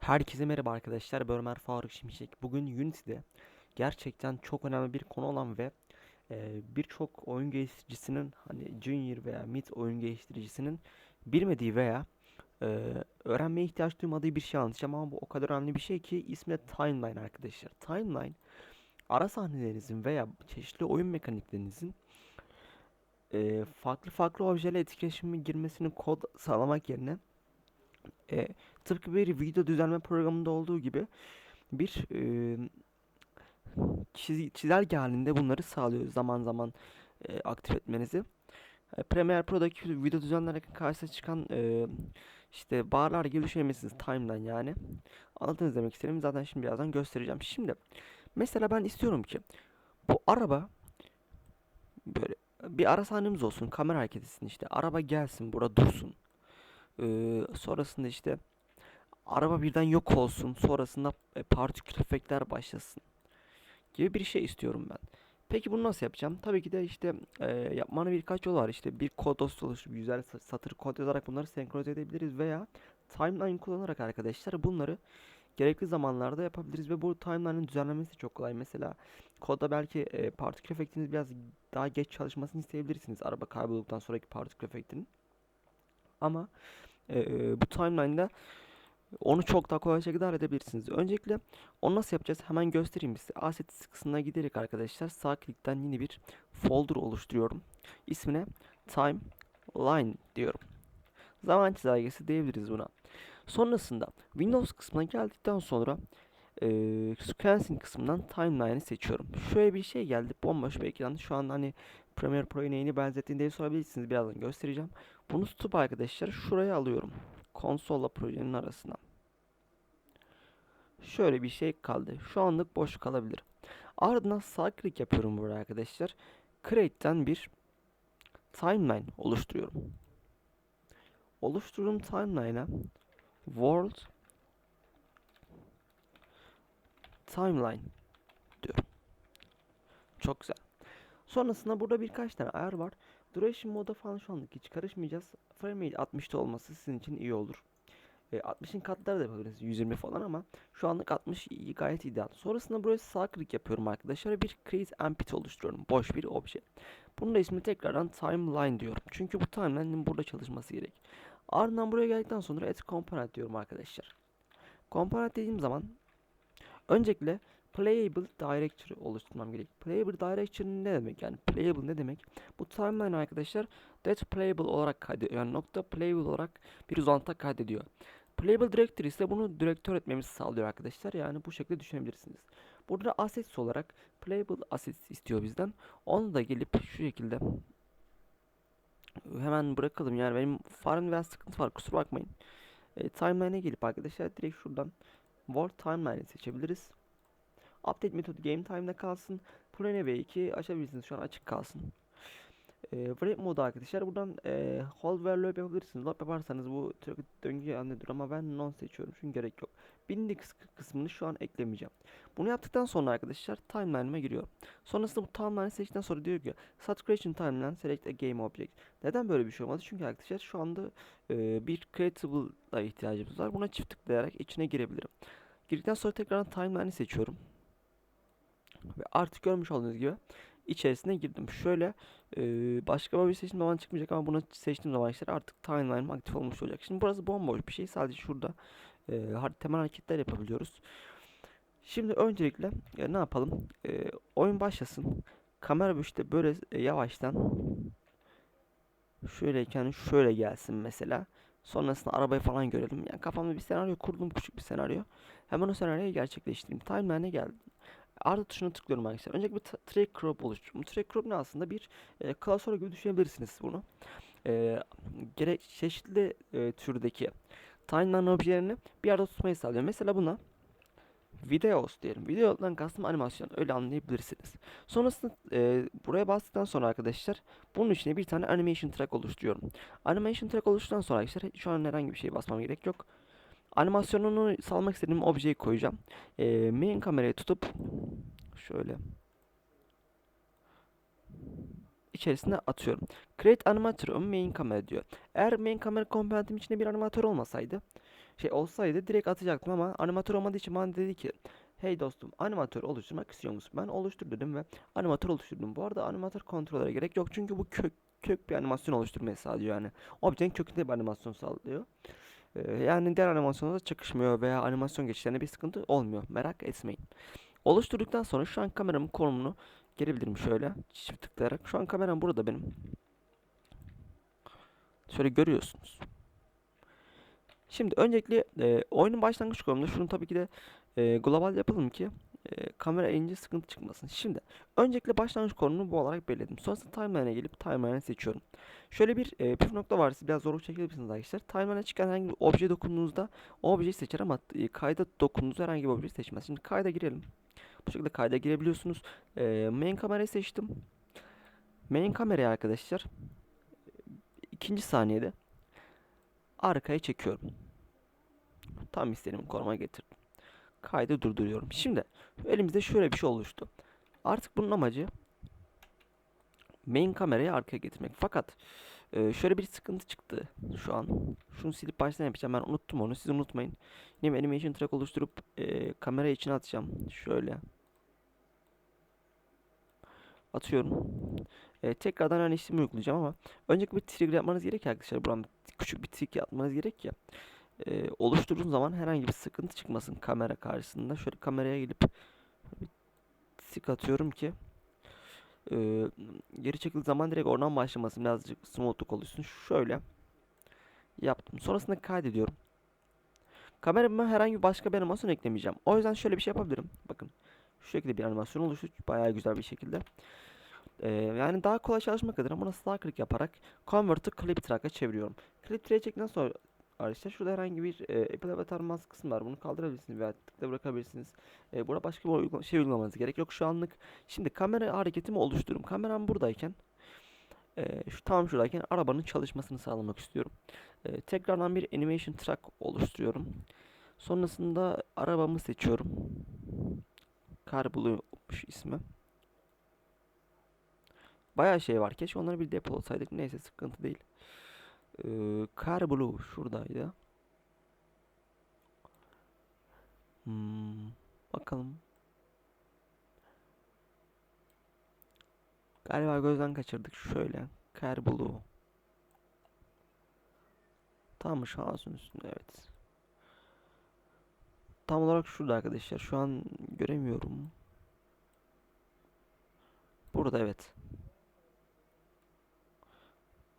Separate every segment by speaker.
Speaker 1: Herkese merhaba arkadaşlar. Ben Ömer Faruk Şimşek. Bugün Unity'de gerçekten çok önemli bir konu olan ve e, birçok oyun geliştiricisinin hani junior veya mid oyun geliştiricisinin bilmediği veya e, öğrenmeye ihtiyaç duymadığı bir şey anlatacağım ama bu o kadar önemli bir şey ki ismi Timeline arkadaşlar. Timeline ara sahnelerinizin veya çeşitli oyun mekaniklerinizin e, farklı farklı objelerle etkileşime girmesini kod sağlamak yerine e, tıpkı bir video düzenleme programında olduğu gibi bir e, çiz- çizelge halinde bunları sağlıyor zaman zaman e, aktif etmenizi. E, Premiere Pro'daki video düzenlerken karşısına çıkan e, işte barlar gibi düşünebilirsiniz timeline yani. Anladınız demek istedim. Zaten şimdi birazdan göstereceğim. Şimdi mesela ben istiyorum ki bu araba böyle bir ara sahnemiz olsun. Kamera hareket etsin işte. Araba gelsin burada dursun. Sonrasında işte araba birden yok olsun. Sonrasında e, partikül efektler başlasın gibi bir şey istiyorum ben. Peki bunu nasıl yapacağım? Tabii ki de işte e, yapmanın birkaç yolu var. İşte bir kod dosya oluşturup güzel sa- satır kod yazarak bunları senkronize edebiliriz veya timeline kullanarak arkadaşlar bunları gerekli zamanlarda yapabiliriz ve bu timeline'ın düzenlemesi çok kolay. Mesela kodda belki e, partikül efektiniz biraz daha geç çalışmasını isteyebilirsiniz araba kaybolduktan sonraki partikül efektinin. Ama e, bu timeline'da onu çok daha kolay şekilde halledebilirsiniz. Öncelikle onu nasıl yapacağız? Hemen göstereyim size. Assets kısmına giderek arkadaşlar sağ klikten yeni bir folder oluşturuyorum. İsmine timeline diyorum. Zaman çizelgesi diyebiliriz buna. Sonrasında Windows kısmına geldikten sonra eee sequencing kısmından timeline'ı seçiyorum. Şöyle bir şey geldi. Bomboş bir ekran. Şu an hani Premiere Pro'yu neyini benzettiğini diye sorabilirsiniz. Birazdan göstereceğim. Bunu tutup arkadaşlar şuraya alıyorum. Konsolla projenin arasına. Şöyle bir şey kaldı. Şu anlık boş kalabilir. Ardından sağ klik yapıyorum burada arkadaşlar. Create'ten bir timeline oluşturuyorum. Oluşturduğum timeline'a world timeline diyorum. Çok güzel. Sonrasında burada birkaç tane ayar var. Duration moda falan şu anlık hiç karışmayacağız. Frame rate 60'ta olması sizin için iyi olur. E, 60'ın katları da yapabiliriz 120 falan ama şu anlık 60 iyi, gayet ideal. Sonrasında buraya sağ klik yapıyorum arkadaşlar. Bir create empty oluşturuyorum. Boş bir obje. Bunun da ismi tekrardan timeline diyorum. Çünkü bu timeline'in burada çalışması gerek. Ardından buraya geldikten sonra add component diyorum arkadaşlar. Component dediğim zaman öncelikle playable directory oluşturmam gerek. Playable directory ne demek? Yani playable ne demek? Bu timeline arkadaşlar that playable olarak kaydediyor. Yani nokta playable olarak bir uzantı kaydediyor. Playable directory ise bunu direktör etmemizi sağlıyor arkadaşlar. Yani bu şekilde düşünebilirsiniz. Burada assets olarak playable assets istiyor bizden. Onu da gelip şu şekilde hemen bırakalım. Yani benim farm biraz sıkıntı var. Kusura bakmayın. E, timeline'e gelip arkadaşlar direkt şuradan World Timeline'i seçebiliriz. Update metodu game time'da kalsın. Plane V2 açabilirsiniz. Şu an açık kalsın. E, Wrap modu arkadaşlar. Buradan e, hold ve loop yapabilirsiniz. Loop yaparsanız bu döngü halinde durur ama ben non seçiyorum. Çünkü gerek yok. Binding kıs- kısmını şu an eklemeyeceğim. Bunu yaptıktan sonra arkadaşlar timeline'ıma giriyor. Sonrasında bu timeline'ı seçtikten sonra diyor ki Saturation timeline select a game object. Neden böyle bir şey olmadı? Çünkü arkadaşlar şu anda e, bir creatable'a ihtiyacımız var. Buna çift tıklayarak içine girebilirim. Girdikten sonra tekrar timeline'ı seçiyorum. Ve artık görmüş olduğunuz gibi içerisine girdim. Şöyle e, başka bir seçtiğim zaman çıkmayacak ama bunu seçtiğim zaman işte artık timeline'ım aktif olmuş olacak. Şimdi burası bomboş bir şey. Sadece şurada e, temel hareketler yapabiliyoruz. Şimdi öncelikle e, ne yapalım? E, oyun başlasın. Kamera işte böyle e, yavaştan şöyleyken şöyle gelsin mesela. Sonrasında arabayı falan görelim. Yani kafamda bir senaryo kurdum küçük bir senaryo. Hemen o senaryoyu gerçekleştireyim. Timeline'e geldim. Artı tuşuna tıklıyorum arkadaşlar. Öncelikle bir track crop oluşturuyorum. Track crop ne aslında? Bir e, klasör gibi düşünebilirsiniz bunu. E, gerek çeşitli e, türdeki timeline objelerini bir arada tutmayı sağlıyor. Mesela buna videos diyelim. Videodan kastım animasyon. Öyle anlayabilirsiniz. Sonrasında e, buraya bastıktan sonra arkadaşlar bunun içine bir tane animation track oluşturuyorum. Animation track oluştuktan sonra arkadaşlar şu an herhangi bir şey basmam gerek yok. Animasyonunu salmak istediğim objeyi koyacağım. E, main kamerayı tutup şöyle içerisine atıyorum. Create animator main camera diyor. Eğer main kamera komponentim içinde bir animatör olmasaydı şey olsaydı direkt atacaktım ama animatör olmadığı için bana dedi ki Hey dostum animatör oluşturmak istiyor musun? Ben oluştur dedim ve animatör oluşturdum. Bu arada animatör kontrollere gerek yok çünkü bu kök kök bir animasyon oluşturmayı sağlıyor yani. Objenin kökünde bir animasyon sağlıyor. Yani diğer animasyonla çakışmıyor veya animasyon geçişlerinde bir sıkıntı olmuyor. Merak etmeyin. Oluşturduktan sonra şu an kameramın konumunu gelebilirim şöyle çift tıklayarak. Şu an kameram burada benim. Şöyle görüyorsunuz. Şimdi öncelikle e, oyunun başlangıç konumunda şunu tabii ki de e, global yapalım ki e, kamera elince sıkıntı çıkmasın. Şimdi öncelikle başlangıç konumunu bu olarak belirledim. Sonrasında timeline'e gelip timeline'ı seçiyorum. Şöyle bir e, püf nokta var. Siz biraz zorluk çekebilirsiniz arkadaşlar. Timeline'e çıkan herhangi bir objeye dokunduğunuzda o objeyi seçer ama e, kayda dokunduğunuzda herhangi bir objeyi seçmez. Şimdi kayda girelim. Bu şekilde kayda girebiliyorsunuz. E, main kamerayı seçtim. Main kamerayı arkadaşlar ikinci saniyede arkaya çekiyorum. Tam istediğim konuma getirdim. Kaydı durduruyorum. Şimdi elimizde şöyle bir şey oluştu. Artık bunun amacı main kamerayı arkaya getirmek. Fakat e, şöyle bir sıkıntı çıktı şu an. Şunu silip baştan yapacağım. Ben unuttum onu. Siz unutmayın. Yine animation track oluşturup e, kamerayı içine atacağım. Şöyle. Atıyorum. E, tekrardan aynı işlemi uygulayacağım ama öncelikle bir trigger yapmanız gerek arkadaşlar. Buradan küçük bir trik yapmanız gerek ya. E, oluşturduğun zaman herhangi bir sıkıntı çıkmasın kamera karşısında. Şöyle kameraya gelip tik atıyorum ki e, geri çekildiği zaman direkt oradan başlamasın. Birazcık smooth'luk oluşsun. Şöyle yaptım. Sonrasında kaydediyorum. Kamerama herhangi başka bir animasyon eklemeyeceğim. O yüzden şöyle bir şey yapabilirim. Bakın şu şekilde bir animasyon oluştu. Bayağı güzel bir şekilde. Ee, yani daha kolay çalışmak adına buna sağ klik yaparak Convert'ı Clip Track'a çeviriyorum. Clip Track'e çektikten sonra arkadaşlar şurada herhangi bir e, Apple Avatar Mask kısmı var. Bunu kaldırabilirsiniz veya tıkla bırakabilirsiniz. E, burada başka bir uygula şey uygulamanız gerek yok şu anlık. Şimdi kamera hareketimi oluştururum. Kameram buradayken e, şu tam şuradayken arabanın çalışmasını sağlamak istiyorum. E, tekrardan bir animation track oluşturuyorum. Sonrasında arabamı seçiyorum. Car Blue'muş ismi. Bayağı şey var. Keşke onları bir depolasaydık. Neyse sıkıntı değil. Ee, Car Blue şuradaydı. Hmm, bakalım. Galiba gözden kaçırdık. Şöyle. Car Blue. Tam şu ağzın üstünde evet. Tam olarak şurada arkadaşlar. Şu an göremiyorum. Burada evet.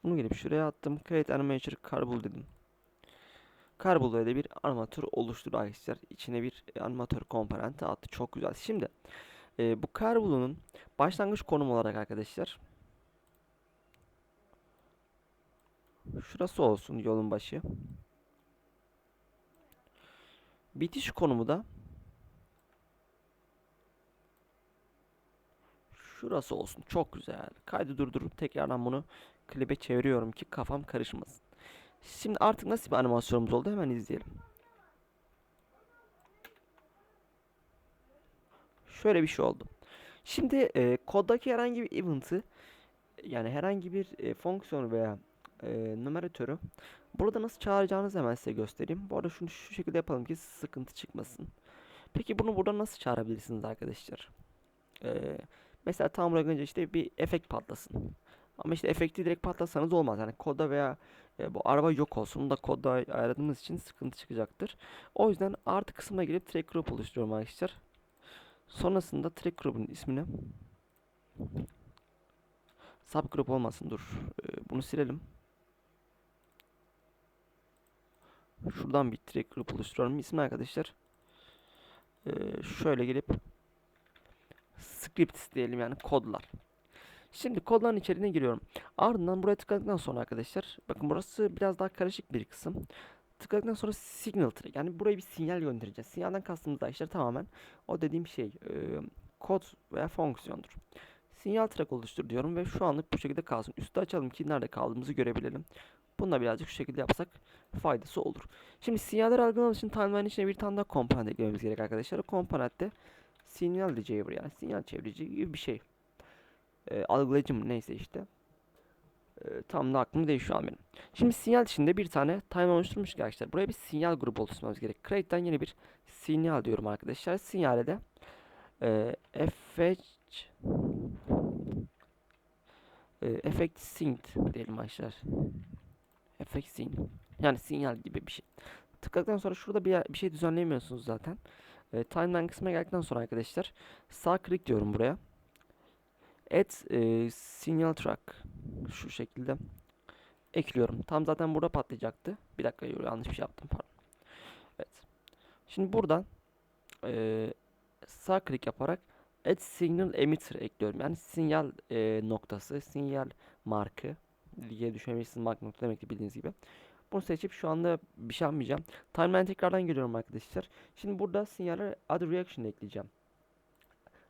Speaker 1: Bunu gelip şuraya attım. Create Animator Carbol dedim. Carbol ile bir animatör oluştur arkadaşlar. İçine bir animatör komponenti attı. Çok güzel. Şimdi e, bu Carbol'un başlangıç konum olarak arkadaşlar şurası olsun yolun başı. Bitiş konumu da şurası olsun. Çok güzel. Kaydı durdurup tekrardan bunu klibe çeviriyorum ki kafam karışmasın. Şimdi artık nasıl bir animasyonumuz oldu hemen izleyelim. Şöyle bir şey oldu. Şimdi e, koddaki herhangi bir event'ı yani herhangi bir e, fonksiyon veya e, numaratörü burada nasıl çağıracağınızı hemen size göstereyim. Bu arada şunu şu şekilde yapalım ki sıkıntı çıkmasın. Peki bunu burada nasıl çağırabilirsiniz arkadaşlar? E, mesela tam buraya işte bir efekt patlasın. Ama işte efekti direkt patlasanız olmaz. Yani kodda veya e, bu araba yok olsun. Da kodda ayarladığımız için sıkıntı çıkacaktır. O yüzden artı kısmına gelip track group oluşturuyorum arkadaşlar. Sonrasında track group'un ismini subgroup olmasın dur. E, bunu silelim. Şuradan bir track group oluşturuyorum. İsmi arkadaşlar. E, şöyle gelip scripts diyelim yani kodlar. Şimdi kodların içeriğine giriyorum. Ardından buraya tıkladıktan sonra arkadaşlar bakın burası biraz daha karışık bir kısım. Tıkladıktan sonra signal track yani buraya bir sinyal göndereceğiz. Sinyalden kastımız da işte tamamen o dediğim şey e, kod veya fonksiyondur. Sinyal track oluştur diyorum ve şu anlık bu şekilde kalsın. Üstte açalım ki nerede kaldığımızı görebilelim. Bunu da birazcık şu şekilde yapsak faydası olur. Şimdi sinyaller algılamak için timeline içine bir tane daha komponent eklememiz gerek arkadaşlar. Komponentte sinyal receiver yani sinyal çevirici gibi bir şey e, algılayıcı mı neyse işte. Ee, tam da aklım değil şu an benim. Şimdi sinyal içinde bir tane timer oluşturmuş arkadaşlar. Buraya bir sinyal grubu oluşturmamız gerek. Create'den yeni bir sinyal diyorum arkadaşlar. Sinyale de e, fh e, effect sync diyelim arkadaşlar. Effect sync. Yani sinyal gibi bir şey. Tıkladıktan sonra şurada bir, bir şey düzenleyemiyorsunuz zaten. E, timeline kısmına geldikten sonra arkadaşlar sağ klik diyorum buraya. Add e, signal track şu şekilde ekliyorum. Tam zaten burada patlayacaktı. Bir dakika yanlış bir şey yaptım pardon. Evet. Şimdi buradan e, sağ klik yaparak add signal emitter ekliyorum. Yani sinyal e, noktası, sinyal markı diye düşünebilirsiniz. Mark nokta demekti bildiğiniz gibi. Bunu seçip şu anda bir şey yapmayacağım. Timeline tekrardan geliyorum arkadaşlar. Şimdi burada sinyale add reaction ekleyeceğim.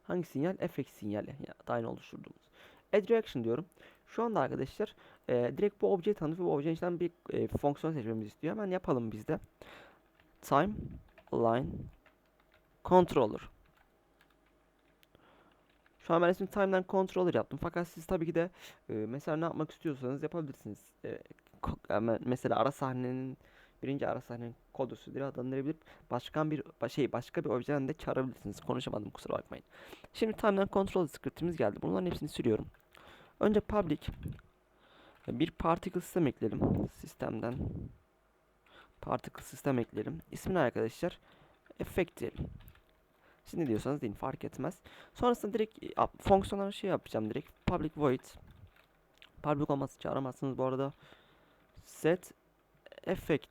Speaker 1: Hangi sinyal? FX sinyali. Ya da aynı oluşturduğumuz. Add reaction diyorum. Şu anda arkadaşlar e, direkt bu objeyi tanıtıp bu objenin içinden bir e, fonksiyon seçmemizi istiyor. Hemen yapalım biz de. Timeline controller. Şu an ben ismini timeline controller yaptım. Fakat siz tabii ki de e, mesela ne yapmak istiyorsanız yapabilirsiniz. E, mesela ara sahnenin birinci ara sahnenin kodosu adlandırabilir. Başka bir şey başka bir objeden de çağırabilirsiniz. Konuşamadım kusura bakmayın. Şimdi timeline controller scriptimiz geldi. Bunların hepsini sürüyorum. Önce public bir particle sistem ekleyelim sistemden. Particle sistem ekleyelim. İsmini arkadaşlar effect diyelim. Siz ne diyorsanız deyin fark etmez. Sonrasında direkt e, fonksiyonlara şey yapacağım direkt. Public void. Public olması çağıramazsınız bu arada. Set effect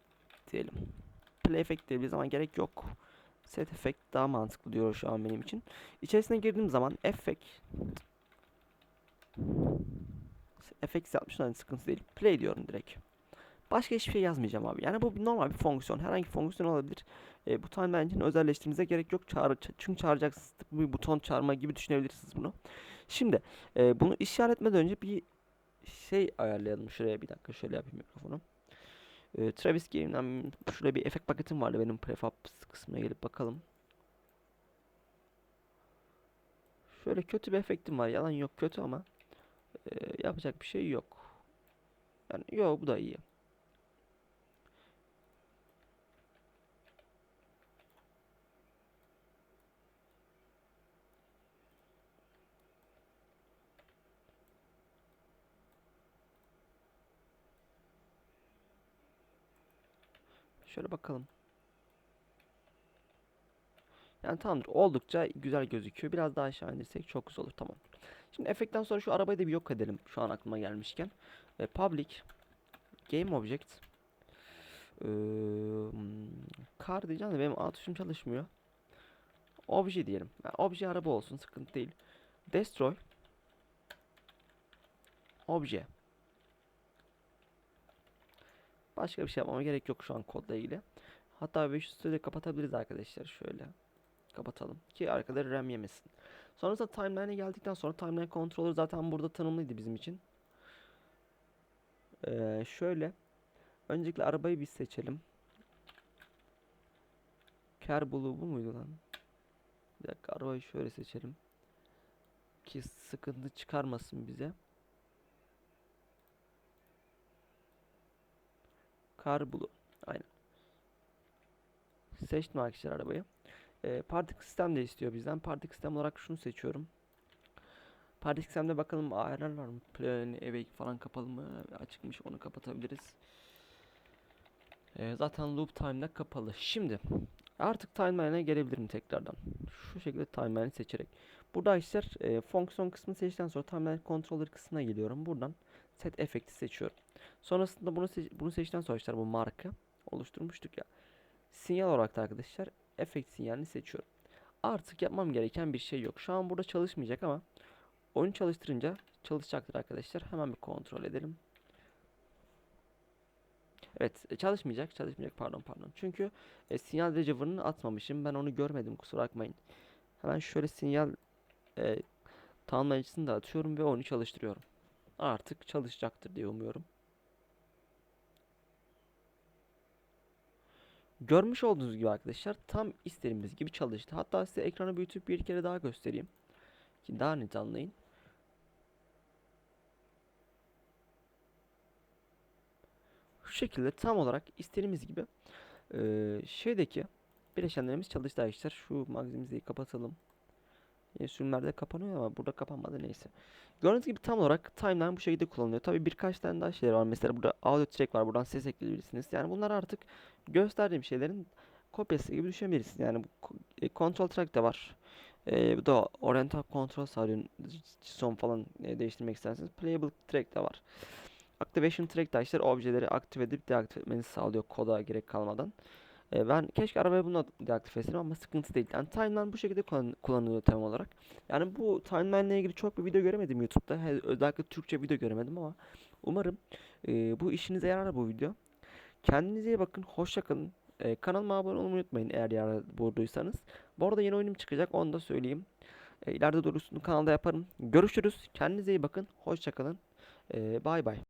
Speaker 1: diyelim. Play effect diyebiliriz ama gerek yok. Set effect daha mantıklı diyor şu an benim için. İçerisine girdiğim zaman effect effects yapmışlar hani sıkıntı değil. Play diyorum direkt. Başka hiçbir şey yazmayacağım abi. Yani bu normal bir fonksiyon. Herhangi bir fonksiyon olabilir. E, bu timeline için özelleştirmenize gerek yok. Çağır, çünkü çağıracaksınız. Bir buton çağırma gibi düşünebilirsiniz bunu. Şimdi e, bunu işaretmeden önce bir şey ayarlayalım. Şuraya bir dakika şöyle yapayım mikrofonu. E, Travis Game'den şurada bir efekt paketim vardı benim prefab kısmına gelip bakalım. Şöyle kötü bir efektim var. Yalan yok kötü ama e, yapacak bir şey yok. Yani yok bu da iyi. Şöyle bakalım. Yani tamamdır. Oldukça güzel gözüküyor. Biraz daha aşağı indirsek çok güzel olur. Tamam. Şimdi efektten sonra şu arabayı da bir yok edelim. Şu an aklıma gelmişken. E, public game object hmm, car diyeceğim de benim A tuşum çalışmıyor. Obje diyelim. Yani obje araba olsun. Sıkıntı değil. Destroy obje. Başka bir şey yapmama gerek yok şu an kodla ilgili. Hatta 500 de kapatabiliriz arkadaşlar. Şöyle kapatalım ki arkaları RAM yemesin. Sonrasında timeline'e geldikten sonra timeline controller zaten burada tanımlıydı bizim için. Ee, şöyle öncelikle arabayı bir seçelim. Car Blue bu muydu lan? Bir dakika arabayı şöyle seçelim. Ki sıkıntı çıkarmasın bize. Car Blue. Aynen. Seçtim arkadaşlar arabayı. Ee, Particle sistem de istiyor bizden. Particle sistem olarak şunu seçiyorum. Particle sistemde bakalım ayarlar var mı? Plan, awake falan kapalı mı? Açıkmış onu kapatabiliriz. Ee, zaten loop time'da kapalı. Şimdi artık timeline'e gelebilirim tekrardan. Şu şekilde timeline'i seçerek. Burada arkadaşlar e, fonksiyon kısmını seçtikten sonra timeline controller kısmına geliyorum. Buradan set efekti seçiyorum. Sonrasında bunu seç bunu seçtikten sonra arkadaşlar bu marka oluşturmuştuk ya. Sinyal olarak da arkadaşlar efekt sinyalini seçiyorum. Artık yapmam gereken bir şey yok. Şu an burada çalışmayacak ama oyunu çalıştırınca çalışacaktır arkadaşlar. Hemen bir kontrol edelim. Evet e, çalışmayacak çalışmayacak pardon pardon. Çünkü e, sinyal receiver'ını atmamışım. Ben onu görmedim kusura bakmayın. Hemen şöyle sinyal e, tanımlayıcısını da atıyorum ve onu çalıştırıyorum. Artık çalışacaktır diye umuyorum. Görmüş olduğunuz gibi arkadaşlar tam istediğimiz gibi çalıştı. Hatta size ekranı büyütüp bir kere daha göstereyim. Ki daha net anlayın. Şu şekilde tam olarak istediğimiz gibi eee, şeydeki bileşenlerimiz çalıştı arkadaşlar. Şu magazimizi kapatalım. Sürümlerde kapanıyor ama burada kapanmadı neyse. Gördüğünüz gibi tam olarak timeline bu şekilde kullanılıyor. Tabii birkaç tane daha şeyler var. Mesela burada audio track var. Buradan ses ekleyebilirsiniz. Yani bunlar artık gösterdiğim şeylerin kopyası gibi düşünebilirsiniz. Yani e, control track de var. E, bu da oriental control sağlıyor. Son falan e, değiştirmek isterseniz. Playable track de var. Activation track de arkadaşlar objeleri aktif edip deaktif etmenizi sağlıyor koda gerek kalmadan. E, ben keşke arabayı bunu deaktif etseydim ama sıkıntı değil. Yani timeline bu şekilde kullan- kullanılıyor tam olarak. Yani bu timeline ile ilgili çok bir video göremedim YouTube'da. He- özellikle Türkçe video göremedim ama umarım e, bu işinize yarar bu video. Kendinize iyi bakın. Hoşça kalın. E, kanalıma abone olmayı unutmayın eğer yarar bulduysanız. Bu arada yeni oyunum çıkacak onu da söyleyeyim. E, ileride doğrusunu kanalda yaparım. Görüşürüz. Kendinize iyi bakın. Hoşça kalın. E, bay.